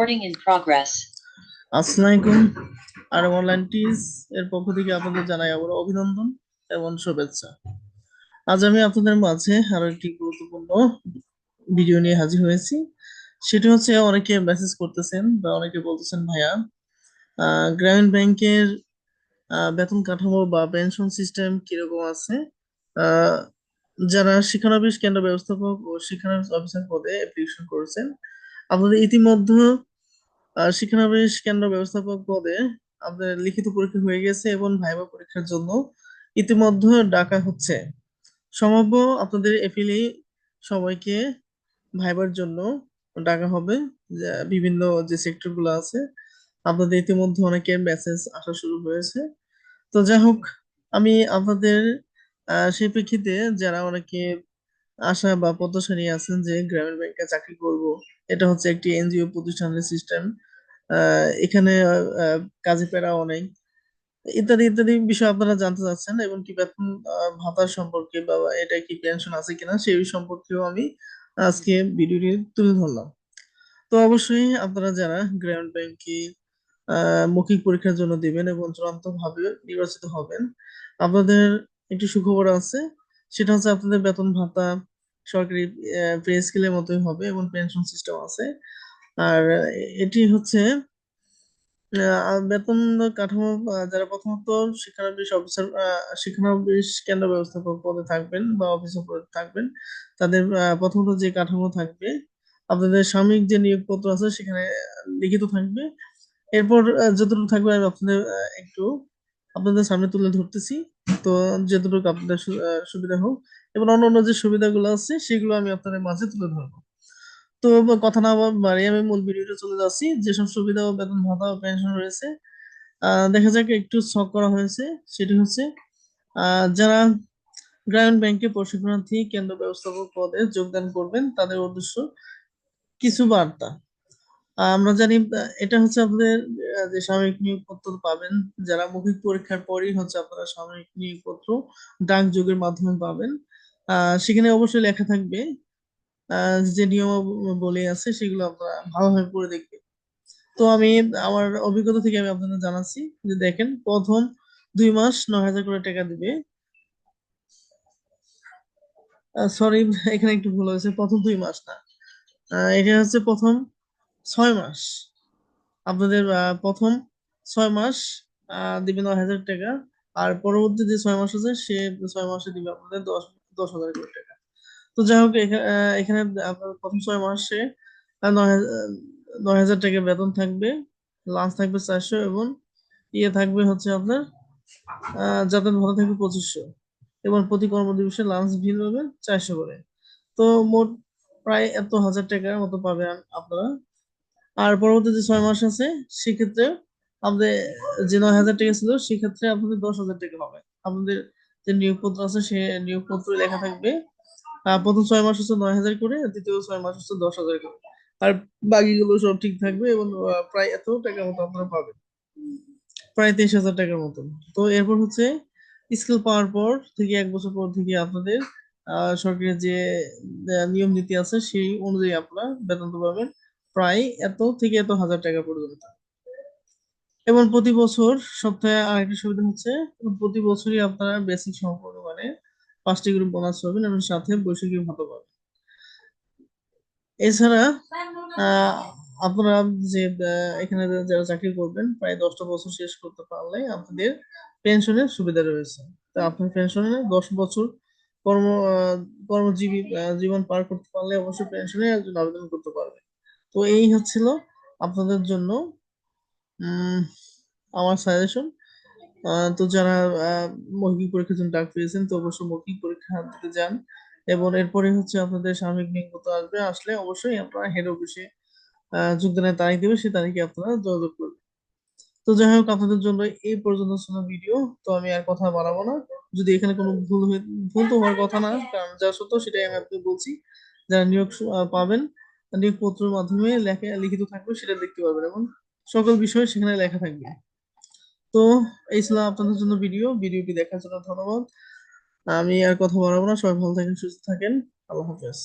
Recording in progress. আসসালামু আলাইকুম আর online টিস এর পক্ষ থেকে আপনাদের জানাই আবার অভিনন্দন এবং শুভেচ্ছা। আজ আমি আপনাদের মাঝে আরও একটি গুরুত্বপূর্ণ ভিডিও নিয়ে হাজির হয়েছি। সেটি হচ্ছে অনেকে মেসেজ করতেছেন বা অনেকে বলতেছেন, ভাইয়া গ্রামীণ ব্যাংকের বেতন কাঠামো বা পেনশন সিস্টেম কীরকম আছে? যারা শিক্ষানবিশ কেন্দ্র ব্যবস্থাপক ও শিক্ষানবিশ অফিসার পদে অ্যাপ্লিকেশন করেছেন, আপনাদের ইতিমধ্যে শিক্ষানবিশ কেন্দ্র ব্যবস্থাপক পদে আপনাদের লিখিত পরীক্ষা হয়ে গেছে এবং ভাইবা পরীক্ষার জন্য ইতিমধ্যে ডাকা হচ্ছে। সম্ভাব্য আপনাদের এপ্রিলে সবাইকে ভাইবার জন্য ডাকা হবে বিভিন্ন যে সেক্টরগুলো আছে, আপনাদের ইতিমধ্যে অনেকের মেসেজ আসা শুরু হয়েছে। তো যাই হোক, আমি আপনাদের সেই প্রেক্ষিতে যারা অনেকে আশা বা প্রত্যাশা নিয়ে আছেন যে গ্রামীণ ব্যাংকে চাকরি করব, এটা হচ্ছে একটি এনজিও প্রতিষ্ঠানের সিস্টেম এখানে কাজে পেরা অনেক ইত্যাদি ইত্যাদি বিষয় আপনারা জানতে চাচ্ছেন এবং কি বেতন ভাতা সম্পর্কে বা এটা কি পেনশন আছে কিনা সেই সম্পর্কেও আমি আজকে ভিডিওটি তুলে ধরলাম। তো অবশ্যই আপনারা যারা গ্রামীণ ব্যাংকে মৌখিক পরীক্ষার জন্য দিবেন এবং চূড়ান্ত ভাবে নির্বাচিত হবেন, আপনাদের একটি সুখবর আছে, সেটা হচ্ছে আপনাদের বেতন ভাতা সরকারি পে স্কেলের মতোই হবে এবং পেনশন সিস্টেম আছে। আর এটি হচ্ছে বেতন কাঠামো যারা প্রথমত শিক্ষানবিশ অফিসার শিক্ষানবিশ কেন্দ্র ব্যবস্থাপক পদে থাকবেন বা অফিসার পদে থাকবেন, তাদের প্রথমত যে কাঠামো থাকবে, আপনাদের সাময়িক যে নিয়োগপত্র আছে সেখানে লিখিত থাকবে। এরপর যতটুকু থাকবে আমি আপনাদের একটু আপনাদের সামনে তুলে ধরতেছি। তো যতটুকু আপনাদের সুবিধা হোক এবং অন্য অন্য যে সুবিধাগুলো আছে সেগুলো আমি আপনাদের মাঝে তুলে ধরবো। তো কথা না বাড়িয়ে আমি মূল ভিডিওতে চলে যাচ্ছি। যেসব সুবিধা ও বেতন ভাতা ও পেনশন রয়েছে দেখা যাক একটু ছক করা হয়েছে। সেটি হচ্ছে যারা গ্রামীণ ব্যাংকে প্রশিক্ষণার্থী, কেন্দ্র ব্যবস্থাপক পদে যোগদান করবেন, তাদের উদ্দেশ্য কিছু বার্তা। আমরা জানি এটা হচ্ছে আপনাদের যে সাময়িক নিয়োগপত্র পাবেন, যারা মৌখিক পরীক্ষার পরই হচ্ছে আপনারা সাময়িক নিয়োগপত্র ডাক যোগের মাধ্যমে পাবেন। সেখানে অবশ্যই লেখা থাকবে যে নিয়মাবলী আছে, সেগুলো আপনারা ভালোভাবে পড়ে দেখবেন তো আমি আমার অভিজ্ঞতা থেকে আমি আপনাদের জানাচ্ছি যে দেখেন, প্রথম দুই মাস নয় হাজার করে টাকা দিবে। সরি এখানে একটু ভুল হয়েছে, প্রথম দুই মাস না। এটা হচ্ছে প্রথম ছয় মাস। আপনাদের প্রথম ছয় মাস দিবে নয় হাজার টাকা, আর পরবর্তী যে ছয় মাস আছে, সে ছয় মাসে দিবে আপনাদের দশ দশ হাজার করে টাকা। তো যাই হোক এখানে আপনার প্রথম ছয় মাসে নয় হাজার টাকা বেতন থাকবে লাঞ্চ থাকবে চারশো এবং ইয়ে থাকবে হচ্ছে আপনার যাতায়াত ভাড়া থাকবে পঁচিশশো এবং প্রতি কর্মদিবসে লাঞ্চ বিল হবে চারশো করে। তো মোট প্রায় এত হাজার টাকার মতো পাবেন আপনারা। আর পরবর্তী যে ছয় মাস আছে, সেক্ষেত্রে আপনাদের যে নয় হাজার টাকা ছিল, সেক্ষেত্রে আপনাদের দশ হাজার টাকা হবে। আপনাদের যে নিয়োগপত্র আছে, সে নিয়োগপত্র লেখা থাকবে প্রথম ছয় মাস হচ্ছে নয় হাজার করে, দ্বিতীয় ছয় মাস হচ্ছে দশ হাজার করে। আর বাকিগুলো সব ঠিক থাকবে এবং প্রায় এত টাকার মতো আপনারা পাবেন। প্রায় তেইশ হাজার টাকার মতন। তো এরপর হচ্ছে স্কিল পাওয়ার পর থেকে এক বছর পর থেকে আপনাদের সরকারের যে নিয়ম নীতি আছে সেই অনুযায়ী আপনারা বেতন পাবেন প্রায় এত থেকে এত হাজার টাকা পর্যন্ত। এবং প্রতি বছর সপ্তাহে আরেকটা সুবিধা হচ্ছে, প্রতি বছরই আপনারা বেসিক সম্পর্ক মানে পাঁচটি গ্রুপ বোনাস পাবেন এবং সাথে বৈশাখী ভাতা পাবেন। এছাড়া আপনারা যে এখানে যারা চাকরি করবেন, প্রায় দশটা বছর শেষ করতে পারলে আপনাদের পেনশনের সুবিধা রয়েছে। তা আপনার পেনশনে দশ বছর কর্ম কর্মজীবী জীবন পার করতে পারলে অবশ্যই পেনশনে একজন আবেদন করতে পারবে। তো এই হচ্ছিল আপনাদের জন্য আমার সাজেশন তো যারা মৌখিক পরীক্ষার জন্য ডাক পেয়েছেন, তো অবশ্যই মৌখিক পরীক্ষা দিতে যান। এবং এরপরে হচ্ছে আপনাদের সাময়িক নিয়োগপত্র আসবে। আসলে অবশ্যই আপনারা হেড অফিসে যোগদানের তারিখ দেবে সেই তারিখে আপনারা যোগাযোগ করবেন। তো যাই হোক, আপনাদের জন্য এই পর্যন্ত ছিল ভিডিও তো আমি আর কথা বাড়াবো না। যদি এখানে কোনো ভুল ভুল তো হওয়ার কথা না, কারণ যা সত্য সেটাই আমি আপনাকে বলছি। যারা নিয়োগ পাবেন, নিয়োগপত্রের মাধ্যমে লেখা, লিখিত থাকবে, সেটা দেখতে পাবেন। এবং সকল বিষয় সেখানে লেখা থাকবে। তো এই ছিল আপনাদের জন্য ভিডিও ভিডিওটি দেখার জন্য ধন্যবাদ। আমি আর কথা বলব না। সবাই ভালো থাকেন, সুস্থ থাকেন। আল্লাহ হাফেজ।